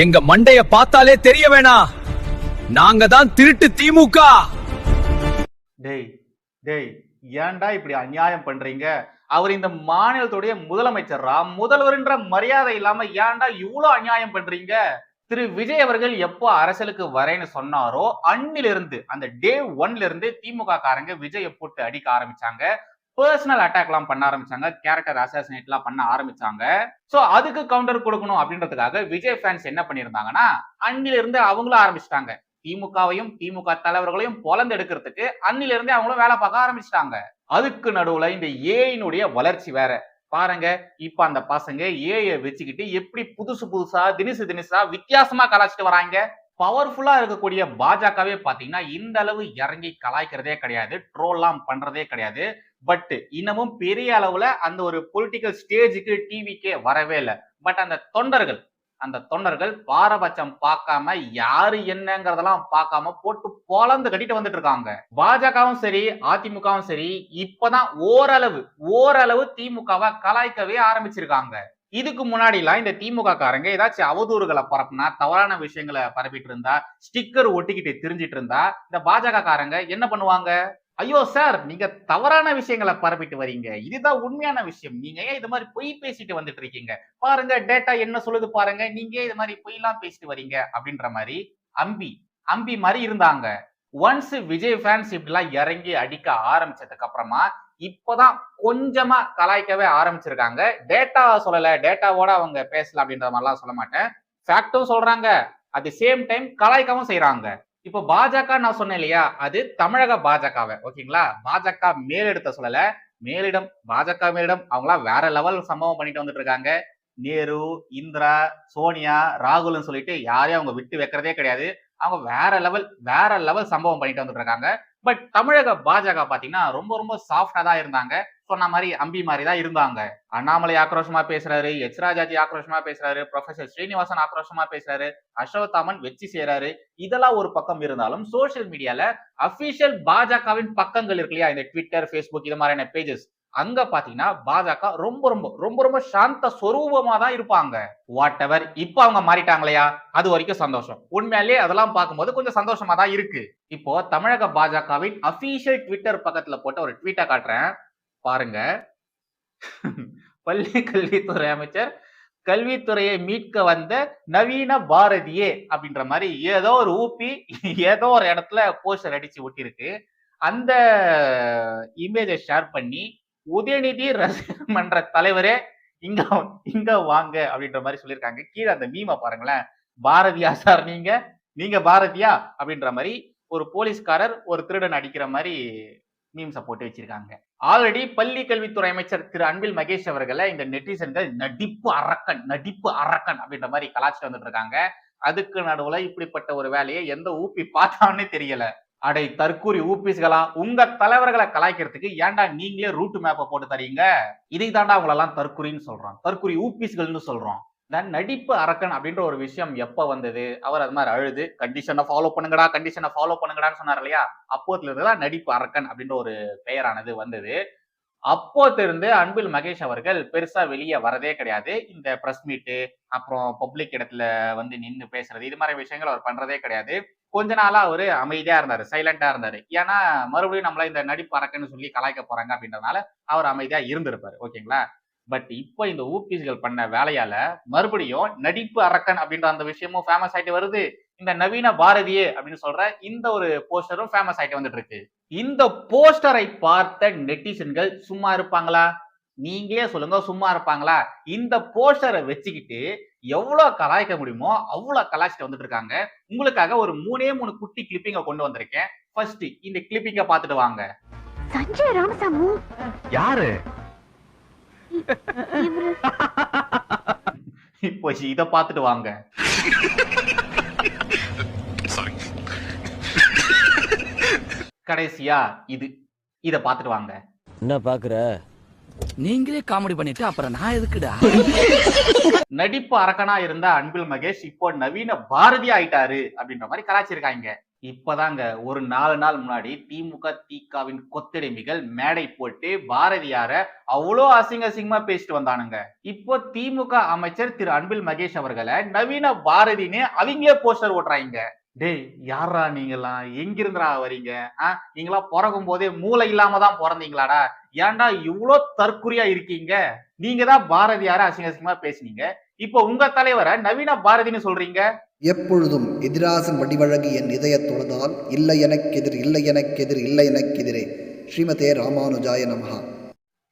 எங்க மண்டைய பார்த்தாலே தெரிய வேணா. நாங்க தான் திருட்டு திமுக. டேய் டேய் ஏன்டா இப்படி அநியாயம் பண்றீங்க? அவர் இந்த மாநிலத்துடைய முதலமைச்சரா? முதல்வர்ன்ற மரியாதை இல்லாம ஏன்டா இவ்வளவு அநியாயம் பண்றீங்க? திரு. விஜய் அவர்கள் எப்போ அரசியலுக்கு வரேன்னு சொன்னாரோ அன்னிலிருந்து அந்த டே ஒன்ல இருந்து திமுக காரங்க விஜயை போட்டு அடிக்க ஆரம்பிச்சாங்க. பர்சனல் அட்டாக்லாம் பண்ண ஆரம்பிச்சாங்க. கேரக்டர் அசாசினேட்லாம் பண்ண ஆரம்பிச்சாங்க. ஸோ அதுக்கு கவுண்டர் கொடுக்கணும் அப்படின்றதுக்காக விஜய் ஃபேன்ஸ் என்ன பண்ணியிருந்தாங்கன்னா அன்னிலிருந்து அவங்களும் ஆரம்பிச்சிட்டாங்க. திமுகவையும் திமுக தலைவர்களையும் பொலந்து எடுக்கிறதுக்கு அன்னிலிருந்தே அவங்களும் வேலை பார்க்க ஆரம்பிச்சிட்டாங்க. அதுக்கு நடுவுல இந்த ஏயினுடைய வளர்ச்சி வேற. பாருங்க இப்ப அந்த பசங்க ஏய வச்சுக்கிட்டு எப்படி புதுசு புதுசா தினிசு தினிசா வித்தியாசமா கலாச்சிட்டு வராங்க. பவர்ஃபுல்லா இருக்கக்கூடிய பாஜகவே பாத்தீங்கன்னா இந்த அளவு இறங்கி கலாய்க்கிறதே கிடையாது. ட்ரோல்லாம் பண்றதே கிடையாது. பட் இன்னமும் பெரிய அளவுல அந்த ஒரு பொலிட்டிக்கல் ஸ்டேஜுக்கு டிவிக்கே வரவே இல்லை. பட் அந்த தொண்டர்கள் அந்த தொண்டர்கள் பாரபட்சம் பார்க்காம யாரு என்னங்கிறதெல்லாம் பார்க்காம போட்டு பொலந்து கட்டிட்டு வந்துட்டு இருக்காங்க. பாஜகவும் சரி அதிமுகவும் சரி இப்பதான் ஓரளவு ஓரளவு திமுகவை கலாய்க்கவே ஆரம்பிச்சிருக்காங்க. இதுக்கு முன்னாடிலாம் இந்த திமுக காரங்க ஏதாச்சும் அவதூறுகளை பரப்புனா தவறான விஷயங்களை பரப்பிட்டு இருந்தா ஸ்டிக்கர் ஒட்டிக்கிட்டு தெரிஞ்சிட்டு இருந்தா இந்த பாஜக காரங்க என்ன பண்ணுவாங்க? ஐயோ சார் நீங்க தவறான விஷயங்களை பரப்பிட்டு வரீங்க. இதுதான் உண்மையான விஷயம். நீங்க ஏன் இது மாதிரி பொய் பேசிட்டு வந்துட்டு இருக்கீங்க பாருங்க டேட்டா என்ன சொல்லுது பாருங்க. நீங்க இது மாதிரி பொய்லாம் பேசிட்டு வரீங்க? அப்படின்ற மாதிரி அம்பி அம்பி மாதிரி இருந்தாங்க. ஒன்ஸ் விஜய் ஃபேன்ஸ் இப்படிலாம் இறங்கி அடிக்க ஆரம்பிச்சதுக்கு அப்புறமா இப்போதான் கொஞ்சமா கலாய்க்கவே ஆரம்பிச்சிருக்காங்க. டேட்டா சொல்லல. டேட்டாவோட அவங்க பேசல அப்படின்ற மாதிரிலாம் சொல்ல மாட்டேன். ஃபேக்டும் சொல்றாங்க. அட் தி சேம் டைம் கலாய்க்கவும் செய்யறாங்க இப்போ பாஜக நான் சொன்னேன் இல்லையா? அது தமிழக பாஜகவை. ஓகேங்களா? பாஜக மேலிடத்தை சொல்லல மேலிடம் பாஜக மேலிடம் அவங்களா வேற லெவல் சம்பவம் பண்ணிட்டு வந்துட்டு இருக்காங்க. நேரு இந்திரா சோனியா ராகுல்னு சொல்லிட்டு யாரையும் அவங்க விட்டு வைக்கிறதே கிடையாது. அவங்க வேற லெவல் வேற லெவல் சம்பவம் பண்ணிட்டு வந்துட்டு இருக்காங்க. பட் தமிழக பாஜக பாத்தீங்கன்னா ரொம்ப ரொம்ப சாஃப்டா தான் இருந்தாங்க. சொன்ன மாதிரி அம்பி மாதிரி தான் இருந்தாங்க. அண்ணாமலை ஆக்ரோஷமா பேசுறாரு எச் ராஜாஜி ஆக்ரோஷமா பேசுறாரு ப்ரொஃபசர் ஸ்ரீனிவாசன் ஆக்ரோஷமா பேசுறாரு அஸ்வத்தாமன் வெச்சி செய்யறாரு இதெல்லாம் ஒரு பக்கம் இருந்தாலும் சோஷியல் மீடியால அபிஷியல் பாஜகவின் பக்கங்கள் இருக்கு இல்லையா? இந்த ட்விட்டர் ஃபேஸ்புக் இது மாதிரியான பேஜஸ் அங்க பாத்தீங்கன்னா பாஜக ரொம்ப ரொம்ப ரொம்ப ரொம்ப சாந்த சொரூபமா தான் இருப்பாங்க. வாட் எவர் இப்ப அவங்க மாறிட்டாங்களையா அது வரைக்கும் சந்தோஷம். உண்மையாலே அதெல்லாம் பார்க்கும்போது கொஞ்சம் சந்தோஷமா தான் இருக்கு. இப்போ தமிழக பாஜகவின் அபிஷியல் ட்விட்டர் பக்கத்துல போட்ட ஒரு ட்வீட்டை காட்டுறேன். பாருங்க. பள்ளி கல்வித்துறை அமைச்சர் கல்வித்துறையை மீட்க வந்த நவீன பாரதியே அப்படின்ற மாதிரி ஏதோ ஒரு ஊப்பி ஏதோ ஒரு இடத்துல போஸ்டர் அடிச்சு ஒட்டியிருக்கு. அந்த இமேஜை ஷேர் பண்ணி உதயநிதி ரசிகர் மன்ற தலைவரே இங்க இங்க வாங்க அப்படின்ற மாதிரி சொல்லியிருக்காங்க. கீழே அந்த மீமை பாருங்களேன். பாரதியா சார் நீங்க? நீங்க பாரதியா? அப்படின்ற மாதிரி ஒரு போலீஸ்காரர் ஒரு திருடன் அடிக்கிற மாதிரி மீம்ஸை போட்டு வச்சிருக்காங்க. ஆல்ரெடி பள்ளி கல்வித்துறை அமைச்சர் திரு அன்பில் மகேஷ் அவர்களை இந்த நெட்டிசன்கள் நடிப்பு அரக்கன் நடிப்பு அரக்கன் அப்படின்ற மாதிரி கலாச்சிட்டு வந்துட்டு இருக்காங்க. அதுக்கு நடுவுல இப்படிப்பட்ட ஒரு வேலையை எந்த ஊப்பி பார்த்தான்னு தெரியல. அடை தற்கூரி ஊபிஸ்களா உங்க தலைவர்களை கலாய்க்கிறதுக்கு ஏன்டா நீங்களே ரூட் மேப்பை போட்டு தரீங்க இதை தாண்டா அவங்களெல்லாம் தற்குறின்னு சொல்றோம் தற்குறி ஊபிஸ்கள்னு சொல்றோம். இந்த நடிப்பு அரக்கன் அப்படின்ற ஒரு விஷயம் எப்போ வந்தது? அவர் அது மாதிரி அழுது கண்டிஷனை ஃபாலோ பண்ணுங்கடா கண்டிஷனை ஃபாலோ பண்ணுங்கடான்னு சொன்னார் இல்லையா? அப்போத்துல இருந்துதான் நடிப்பு அரக்கன் அப்படின்ற ஒரு பெயரானது வந்தது. அப்போத்திலிருந்து அன்பில் மகேஷ் அவர்கள் பெருசா வெளியே வரதே கிடையாது. இந்த ப்ரெஸ் மீட்டு அப்புறம் பப்ளிக் இடத்துல வந்து நின்று பேசுறது இது மாதிரி விஷயங்கள் அவர் பண்றதே கிடையாது. கொஞ்ச நாளா அவரு அமைதியா இருந்தாரு சைலண்டா இருந்தாரு. ஏன்னா மறுபடியும் நம்மள இந்த நடிப்பு அரக்கன்னு சொல்லி கலாய்க்க போறாங்க அப்படின்றதுனால அவர் அமைதியா இருந்திருப்பாரு ஓகேங்களா பட் இப்போ இந்த ஊபிஸ்கள் பண்ண வேலையால மறுபடியும் நடிப்பு அரக்கன் அப்படின்ற அந்த விஷயமும் ஃபேமஸ் ஆயிட்டு வருது. இந்த நவீன பாரதியே அப்படின்னு சொல்ற இந்த ஒரு போஸ்டரும் ஃபேமஸ் ஆயிட்டு வந்துட்டு இருக்கு. இந்த போஸ்டரை பார்த்த நெட்டிசன்கள் சும்மா இருப்பாங்களா? நீங்களே சொல்லுங்க சும்மா இருப்பாங்களா? இந்த போஸ்டரை வச்சுக்கிட்டு எவ்வளவு கலாய்க்க முடியுமோ அவ்வளவு கலாய்ச்சிட்டு வந்துட்டு இருக்காங்க. உங்களுக்காக ஒரு மூணே மூணு குட்டி கிளிப்பிங்க கொண்டு வந்திருக்கேன். ஃபர்ஸ்ட் இந்த கிளிப்பிங்க பார்த்துட்டு வாங்க. சஞ்சய் ராமசாமி. யாரு? இப்போ இத பார்த்துட்டு வாங்க. கடைசியா இது. இத பார்த்துட்டு வாங்க. என்ன பாக்குற நீங்களே காமெடி பண்ணிட்டு அப்புறம் நான் எதுக்குடா? நடிப்பு அரக்கனா இருந்த அன்பில் மகேஷ் இப்போ நவீன பாரதி ஆயிட்டாரு அப்படின்ற மாதிரி கலாச்சிருக்காங்க. இப்பதாங்க ஒரு நாலு நாள் முன்னாடி திமுக திகாவின் கொத்தடிமைகள் மேடை போட்டு பாரதியார அவ்வளோ அசிங்க அசிங்கமா பேசிட்டு வந்தானுங்க. இப்போ திமுக அமைச்சர் திரு அன்பில் மகேஷ் அவர்களை நவீன பாரதின்னு அவங்களே போஸ்டர் ஓட்டுறாங்க. டேய் யாரா நீங்களாம் எங்கிருந்துடா வரீங்க? ஆ நீங்களா பிறக்கும் போதே மூளை இல்லாம தான் பிறந்தீங்களாடா. ஏன்டா இவ்வளோ தற்குறியா இருக்கீங்க? நீங்க தான் பாரதியார அசிங்க அசிங்கமா பேசுனீங்க. இப்போ உங்க தலைவரை நவீன பாரதின்னு சொல்றீங்க. எப்பொழுதும் எதிராசன் வடிவழகு என் இதயத் தொழுதால் இல்லை எனக்கெதிர் இல்லை எனக்கெதிர் இல்லை எனக்கெதிரே. ஸ்ரீமதே ராமானுஜாய நமஹா.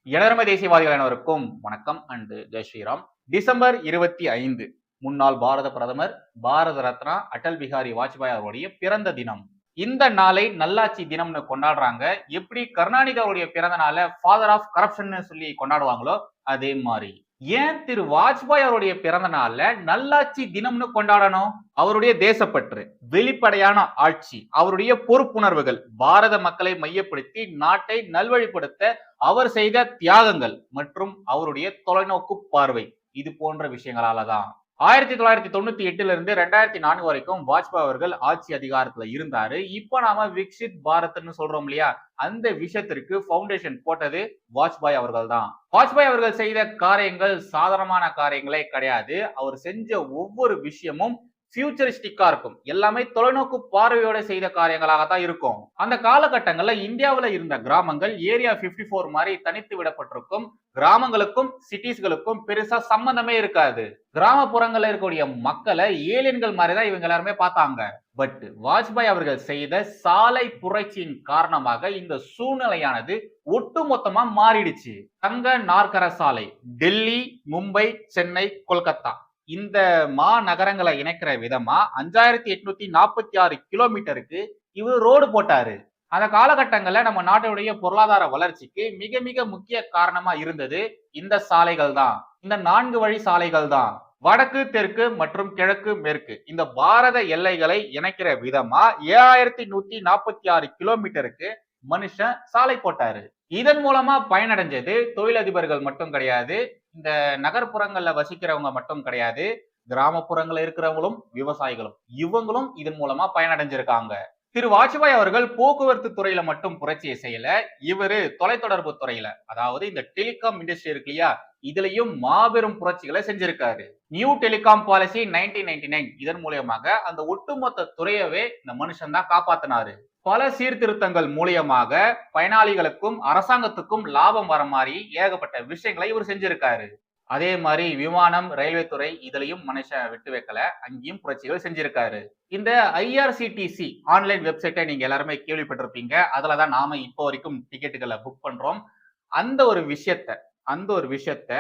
எனர்ம தேசியவாதிகள் அனைவருக்கும் வணக்கம் அண்டு ஜெய் ஸ்ரீராம். டிசம்பர் இருபத்தி ஐந்து முன்னாள் பாரத பிரதமர் பாரத ரத்னா அடல் பிகாரி வாஜ்பாய் அவருடைய பிறந்த தினம். இந்த நாளை நல்லாட்சி தினம்னு கொண்டாடுறாங்க. எப்படி கருணாநிதி அவருடைய பிறந்த நாளை ஃபாதர் ஆஃப் கரப்ஷன் சொல்லி கொண்டாடுவாங்களோ அதே மாதிரி. ஏன் திரு வாஜ்பாய் அவருடைய பிறந்த நாள்ல நல்லாட்சி தினம்னு கொண்டாடணும்? அவருடைய தேசப்பற்று வெளிப்படையான ஆட்சி அவருடைய பொறுப்புணர்வுகள் பாரத மக்களை மையப்படுத்தி நாட்டை நல்வழிப்படுத்த அவர் செய்த தியாகங்கள் மற்றும் அவருடைய தொலைநோக்கு பார்வை. இது போன்ற விஷயங்களால தான் ஆயிரத்தி தொள்ளாயிரத்தி தொண்ணூத்தி எட்டுல இருந்து ரெண்டாயிரத்தி நான்கு வரைக்கும் வாஜ்பாய் அவர்கள் ஆட்சி அதிகாரத்துல இருந்தாரு. இப்ப நாம விக்ஷித் பாரத்னு சொல்றோம் இல்லையா? அந்த விஷயத்திற்கு ஃபவுண்டேஷன் போட்டது வாஜ்பாய் அவர்கள் தான் வாஜ்பாய் அவர்கள் செய்த காரியங்கள் சாதாரணமான காரியங்களே கிடையாது. அவர் செஞ்ச ஒவ்வொரு விஷயமும் ஃபியூச்சரிஸ்டிக்கா இருக்கும். எல்லாமே தொலைநோக்கு பார்வையோட செய்த காரியங்களாக தான் இருக்கும். அந்த காலகட்டங்கள்ல இந்தியாவில் இருந்த கிராமங்கள் ஏரியா 54 ஃபோர் மாதிரி தனித்து விடப்பட்டிருக்கும். கிராமங்களுக்கும் சிட்டிஸ்களுக்கும் பெருசா சம்பந்தமே இருக்காது. கிராமப்புறங்கள்ல இருக்கக்கூடிய மக்களை ஏலியன்கள் மாதிரி தான் இவங்க எல்லாருமே பார்த்தாங்க. பட் வாஜ்பாய் அவர்கள் செய்த சாலை புரட்சியின் காரணமாக இந்த சூழ்நிலையானது ஒட்டுமொத்தமா மாறிடுச்சு. தங்க நாற்கர சாலை டெல்லி மும்பை சென்னை கொல்கத்தா. இந்த மாநகரங்களை இணைக்கிற விதமா அஞ்சாயிரத்தி எட்நூத்தி நாற்பத்தி ஆறு கிலோமீட்டருக்கு இவர் ரோடு போட்டாரு. அந்த காலகட்டங்களில் நம்ம நாட்டுடைய பொருளாதார வளர்ச்சிக்கு மிக மிக முக்கிய காரணமா இருந்தது இந்த சாலைகள் தான். இந்த நான்கு வழி சாலைகள் தான். வடக்கு தெற்கு மற்றும் கிழக்கு மேற்கு. இந்த பாரத எல்லைகளை இணைக்கிற விதமா ஏழாயிரத்தி நூத்தி நாற்பத்தி ஆறு கிலோமீட்டருக்கு மனுஷன் சாலை போட்டாரு. இதன் மூலமா பயனடைஞ்சது தொழிலதிபர்கள் மட்டும் கிடையாது இந்த நகர்ப்புறங்கள்ல வசிக்கிறவங்க மட்டும் கிடையாது கிராமப்புறங்கள்ல இருக்கிறவங்களும் விவசாயிகளும். இவங்களும் இதன் மூலமா பயனடைஞ்சிருக்காங்க. திரு வாஜ்பாய் அவர்கள் போக்குவரத்து துறையில மட்டும் புரட்சியை செய்யல இவரு தொலைத்தொடர்பு துறையில. அதாவது இந்த டெலிகாம் இண்டஸ்ட்ரி இருக்கு இல்லையா இதுலயும் மாபெரும் புரட்சிகளை செஞ்சிருக்காரு. New telecom policy nineteen ninety nine இதன் மூலியமாக அந்த ஒட்டுமொத்த துறையவே இந்த மனுஷன் தான் காப்பாத்தினாரு. பல சீர்திருத்தங்கள் மூலியமாக பயனாளிகளுக்கும் அரசாங்கத்துக்கும் லாபம் வர மாதிரி ஏகப்பட்ட விஷயங்களை இவர் செஞ்சிருக்காரு. அதே மாதிரி விமானம் ரயில்வே துறை இதுலயும் மனுஷன் விட்டு வைக்கல. அங்கேயும் புரட்சிகள் செஞ்சிருக்காரு. இந்த ஐஆர்சிடிசி ஆன்லைன் வெப்சைட்டை நீங்க எல்லாருமே கேள்விப்பட்டிருப்பீங்க. அதுலதான் நாம இப்போ வரைக்கும் டிக்கெட்டுகளை புக் பண்றோம். அந்த ஒரு விஷயத்த அந்த ஒரு விஷயத்த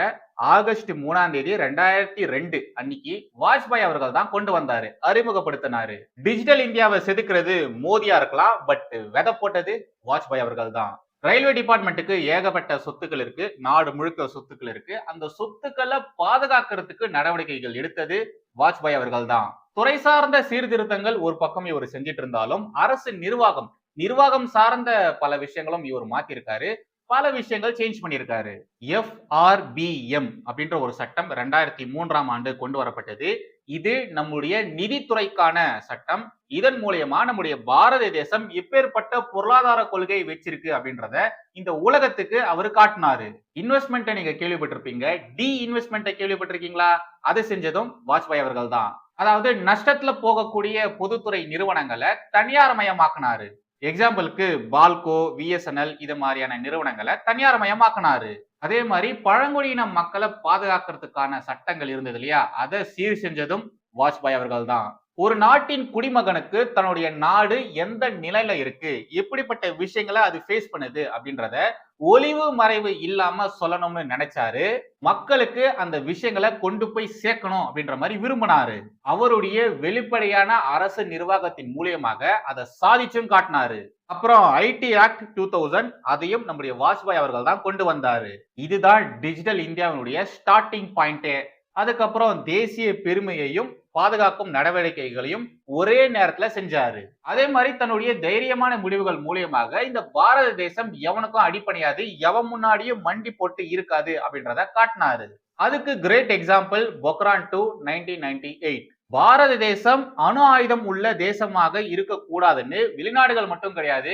ஆகஸ்ட் மூணாம் தேதி ரெண்டாயிரத்தி ரெண்டு அன்னைக்கு வாஜ்பாய் அவர்கள் தான் கொண்டு வந்தாரு. அறிமுகப்படுத்தினாரு. டிஜிட்டல் இந்தியாவை செதுக்கிறது மோதியா இருக்கலாம் பட் விதை போட்டது வாஜ்பாய் அவர்கள் தான். ரயில்வே டிபார்ட்மெண்ட்டுக்கு ஏகப்பட்ட சொத்துக்கள் இருக்கு. நாடு முழுக்க சொத்துக்கள் இருக்கு. அந்த சொத்துக்களை பாதுகாக்கிறதுக்கு நடவடிக்கைகள் எடுத்தது வாஜ்பாய் அவர்கள் தான். துறை சார்ந்த சீர்திருத்தங்கள் ஒரு பக்கம் இவர் செஞ்சிட்டு இருந்தாலும் அரசு நிர்வாகம் நிர்வாகம் சார்ந்த பல விஷயங்களும் இவர் மாத்திருக்காரு. பல விஷயங்கள் சேஞ்ச் பண்ணியிருக்காரு. எஃப்ஆர்பிஎம் அப்படின்ற ஒரு சட்டம் ரெண்டாயிரத்தி மூன்றாம் ஆண்டு கொண்டு வரப்பட்டது. இது நம்முடைய நிதித்துறைக்கான சட்டம். இதன் மூலியமா நம்முடைய பாரத தேசம் எப்பேற்பட்ட பொருளாதார கொள்கையை வச்சிருக்கு அப்படின்றத இந்த உலகத்துக்கு அவர் காட்டினாரு. இன்வெஸ்ட்மெண்ட்டை நீங்க கேள்விப்பட்டிருப்பீங்க. டி இன்வெஸ்ட்மெண்ட்டை கேள்விப்பட்டிருக்கீங்களா? அதை செஞ்சதும் வாஜ்பாய் அவர்கள் தான் அதாவது நஷ்டத்துல போகக்கூடிய பொதுத்துறை நிறுவனங்களை தனியார் மயமாக்குனாரு எக்ஸாம்பிளுக்கு பால்கோ விஎஸ்என்எல் இது மாதிரியான நிறுவனங்களை தனியார் மயமாக்குனாரு அதே மாதிரி பழங்குடியின மக்களை பாதுகாக்கிறதுக்கான சட்டங்கள் இருந்தது இல்லையா? அதை சீர் செஞ்சதும் வாஜ்பாய் அவர்கள் தான் ஒரு நாட்டின் குடிமகனுக்கு தன்னுடைய நாடு எந்த நிலையில இருக்கு? எப்படிப்பட்ட விஷயங்களை அது ஃபேஸ் பண்ணுது? அப்படின்றத ஒளிவு மறைவு இல்லாம சொல்லணும்னு நினைச்சாரு. மக்களுக்கு அந்த விஷயங்களை கொண்டு போய் சேர்க்கணும் அப்படின்ற மாதிரி விரும்பினாரு. அவருடைய வெளிப்படையான அரசு நிர்வாகத்தின் மூலியமாக அதை சாதிச்சும் காட்டினாரு. அப்புறம் ஐடி ஆக்ட் டூ தௌசண்ட் அதையும் நம்முடைய வாஜ்பாய் அவர்கள் தான் கொண்டு வந்தாரு. இதுதான் டிஜிட்டல் இந்தியாவினுடைய ஸ்டார்டிங் பாயிண்டே அதுக்கப்புறம் தேசிய பெருமையையும் பாதுகாக்கும் நடவடிக்கைகளையும் ஒரே நேரத்துல செஞ்சாரு. அதே மாதிரி தன்னுடைய தைரியமான முடிவுகள் மூலியமாக இந்த பாரத தேசம் எவனுக்கும் அடிப்பணியாது எவன் முன்னாடியும் மண்டி போட்டு இருக்காது அப்படின்றத காட்டினாரு. அதுக்கு great example Pokhran two nineteen ninety eight பாரத தேசம் அணு ஆயுதம் உள்ள தேசமாக இருக்கக்கூடாதுன்னு வெளிநாடுகள் மட்டும் கிடையாது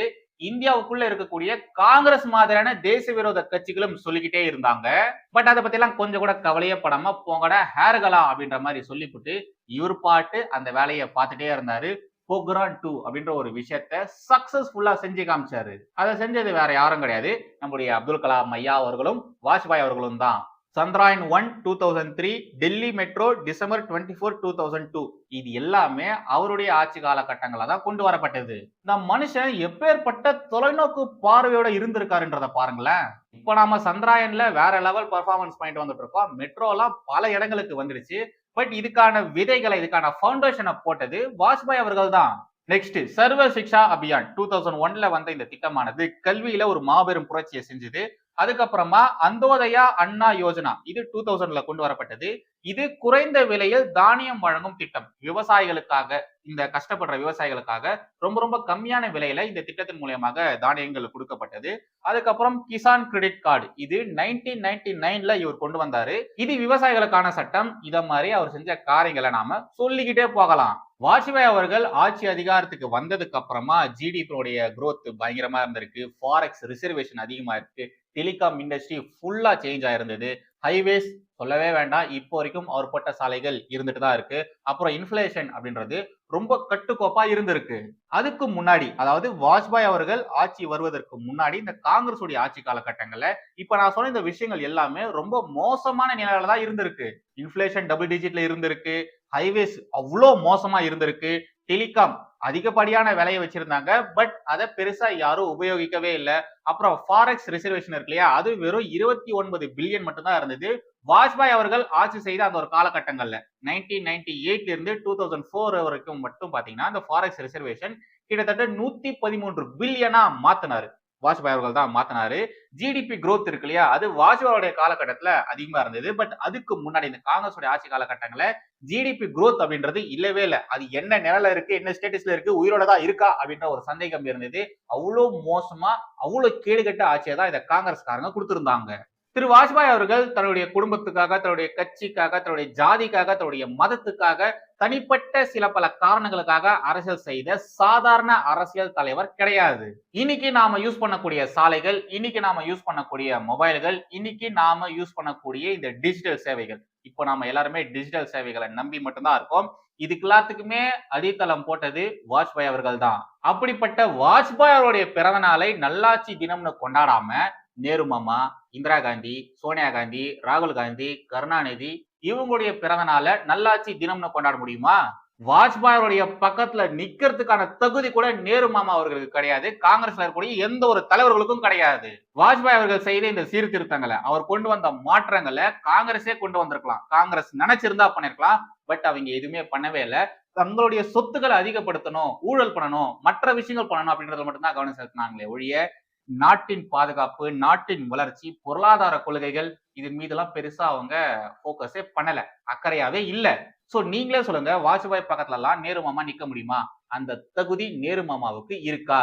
இந்தியாவுக்குள்ள இருக்கக்கூடிய காங்கிரஸ் மாதிரியான தேச விரோத கட்சிகளும் சொல்லிக்கிட்டே இருந்தாங்க. பட் அதை பத்தி எல்லாம் கொஞ்சம் கூட கவலையே படாம போங்கட ஹேர்கலா அப்படின்ற மாதிரி சொல்லிவிட்டு இவர் பாட்டு அந்த வேலையை பார்த்துட்டே இருந்தாரு. போக்ரான் டூ அப்படின்ற ஒரு விஷயத்த சக்சஸ்ஃபுல்லா செஞ்சு காமிச்சாரு. அதை செஞ்சது வேற யாரும் கிடையாது. நம்முடைய அப்துல் கலாம் ஐயா அவர்களும் வாஜ்பாய் அவர்களும் தான். Chandrayaan one two thousand three Delhi metro December twenty four two thousand two இது எல்லாமே அவருடைய ஆட்சி காலகட்டங்கள தான் கொண்டு வரப்பட்டது. இந்த மனுஷன் எப்பேற்பட்ட தொலைநோக்கு பார்வையோட இருந்திருக்காருன்றத பாருங்களேன். இப்போ நாம சந்திராயன்ல வேற லெவல் பர்ஃபார்மன்ஸ் பண்ணிட்டு வந்துட்டு இருக்கோம். மெட்ரோலாம் பல இடங்களுக்கு வந்துடுச்சு பட் இதுக்கான விதைகளை இதுக்கான ஃபவுண்டேஷனை போட்டது வாஜ்பாய் அவர்கள் தான். நெக்ஸ்ட் சர்வ சிக்ஷா அபியான். டூ தௌசண்ட் ஒன்ல வந்த இந்த திட்டமானது கல்வியில ஒரு மாபெரும் புரட்சியை செஞ்சது. அதுக்கப்புறமா அந்தோதயா அண்ணா யோஜனா இது டூ தௌசண்ட்ல கொண்டு வரப்பட்டது. இது குறைந்த விலையில் தானியம் வழங்கும் திட்டம். விவசாயிகளுக்காக இந்த கஷ்டப்படுற விவசாயிகளுக்காக ரொம்ப ரொம்ப கம்மியான விலையில இந்த திட்டத்தின் மூலியமாக தானியங்கள் கொடுக்கப்பட்டது. அதுக்கப்புறம் கிசான் கிரெடிட் கார்டு இது நைன்டீன் நைன்டி நைன்ல இவர் கொண்டு வந்தாரு. இது விவசாயிகளுக்கான சட்டம். இத மாதிரி அவர் செஞ்ச காரியங்களை நாம சொல்லிக்கிட்டே போகலாம். வாஜ்பாய் அவர்கள் ஆட்சி அதிகாரத்துக்கு வந்ததுக்கு அப்புறமா ஜிடிபியோடைய குரோத் பயங்கரமா இருந்திருக்கு. ஃபாரெக்ஸ் ரிசர்வேஷன் அதிகமா இருக்கு. டெலிகாம் இண்டஸ்ட்ரி ஃபுல்லாக சேஞ்ச் ஆயிருந்தது. ஹைவேஸ் சொல்லவே வேண்டாம். இப்போ வரைக்கும் அவர் போட்ட சாலைகள் இருந்துட்டு தான் இருக்கு. அப்புறம் இன்ஃபிளேஷன் அப்படின்றது ரொம்ப கட்டுக்கோப்பா இருந்திருக்கு. அதுக்கு முன்னாடி அதாவது வாஜ்பாய் அவர்கள் ஆட்சி வருவதற்கு முன்னாடி இந்த காங்கிரஸ் உடைய ஆட்சி காலகட்டங்கள்ல இப்ப நான் சொன்ன இந்த விஷயங்கள் எல்லாமே ரொம்ப மோசமான நிலையில தான் இருந்திருக்கு. இன்ஃபிளேஷன் டபுள் டிஜிட்ல இருந்திருக்கு. ஹைவேஸ் அவ்வளோ மோசமா இருந்திருக்கு. டெலிகாம் அதிகப்படியான விலையை வச்சிருந்தாங்க. பட் அதை பெருசா யாரும் உபயோகிக்கவே இல்லை. அப்புறம் ஃபாரெக்ஸ் ரிசர்வேஷன் இருக்கு இல்லையா? அது வெறும் இருபத்தி ஒன்பது பில்லியன் மட்டும்தான் இருந்தது. வாஜ்பாய் அவர்கள் ஆட்சி செய்த அந்த ஒரு காலகட்டங்கள்ல நைன்டீன் நைன்டி எயிட்ல இருந்து டூ தௌசண்ட் ஃபோர் வரைக்கும் மட்டும் பாத்தீங்கன்னா அந்த ஃபாரெக்ஸ் ரிசர்வேஷன் கிட்டத்தட்ட நூத்தி பதிமூன்று பில்லியனா மாத்தினாரு. வாஜ்பாய் அவர்கள் தான் மாத்தினாரு. ஜிடிபி க்ரோத் இருக்கு இல்லையா? அது வாஜ்பாயோடைய காலகட்டத்துல அதிகமா இருந்தது. பட் அதுக்கு முன்னாடி இந்த காங்கிரஸோட ஆட்சி காலகட்டங்களில் ஜிடிபி க்ரோத் அப்படின்றது இல்லவே இல்லை. அது என்ன நிலையில இருக்கு? என்ன ஸ்டேட்டஸ்ல இருக்கு? உயிரோட தான் இருக்கா? அப்படின்ற ஒரு சந்தேகம் இருந்தது. அவ்வளோ மோசமா அவ்வளோ கேடுகட்ட ஆட்சியை தான் இந்த காங்கிரஸ்காரங்க கொடுத்திருந்தாங்க. திரு வாஜ்பாய் அவர்கள் தன்னுடைய குடும்பத்துக்காக தன்னுடைய கட்சிக்காக தன்னுடைய ஜாதிக்காக தன்னுடைய மதத்துக்காக தனிப்பட்ட சில பல காரணங்களுக்காக அரசியல் செய்த சாதாரண அரசியல் தலைவர் கிடையாது. இன்னைக்கு நாம யூஸ் பண்ணக்கூடிய சாலைகள் இன்னைக்கு நாம யூஸ் பண்ணக்கூடிய மொபைல்கள் இன்னைக்கு நாம யூஸ் பண்ணக்கூடிய இந்த டிஜிட்டல் சேவைகள். இப்போ நாம எல்லாருமே டிஜிட்டல் சேவைகளை நம்பி மட்டும்தான் இருக்கோம். இதுக்கு எல்லாத்துக்குமே அடித்தளம் போட்டது வாஜ்பாய் அவர்கள் தான். அப்படிப்பட்ட வாஜ்பாய் அவருடைய பிறந்த நாளை நல்லாட்சி தினம்னு கொண்டாடாம நேரு மாமா இந்திரா காந்தி சோனியா காந்தி ராகுல் காந்தி கருணாநிதி இவங்களுடைய பிறந்த நாளை நல்லாட்சி தினம்னு கொண்டாட முடியுமா? வாஜ்பாயோடைய பக்கத்துல நிக்கிறதுக்கான தகுதி கூட நேரு மாமா அவர்களுக்கு கிடையாது. காங்கிரஸ்ல இருக்கக்கூடிய எந்த ஒரு தலைவர்களுக்கும் கிடையாது. வாஜ்பாய் அவர்கள் செய்த இந்த சீர்திருத்தங்களை அவர் கொண்டு வந்த மாற்றங்களை காங்கிரஸே கொண்டு வந்திருக்கலாம். காங்கிரஸ் நினைச்சிருந்தா பண்ணிருக்கலாம். பட் அவங்க எதுவுமே பண்ணவே இல்லை. தங்களுடைய சொத்துக்களை அதிகப்படுத்தணும் ஊழல் பண்ணணும் மற்ற விஷயங்கள் பண்ணணும் அப்படின்றத மட்டும்தான் கவனம் செலுத்தினாங்களே ஒழிய நாட்டின் பாதுகாப்பு நாட்டின் வளர்ச்சி பொருளாதார கொள்கைகள் இதன் மீதெல்லாம் பெருசா அவங்க போக்கஸே பண்ணல. அக்கறையாவே இல்ல. சோ நீங்களே சொல்லுங்க வாஜ்பாய் பக்கத்துல எல்லாம் நேரு மாமா நிக்க முடியுமா? அந்த தகுதி நேரு மாமாவுக்கு இருக்கா?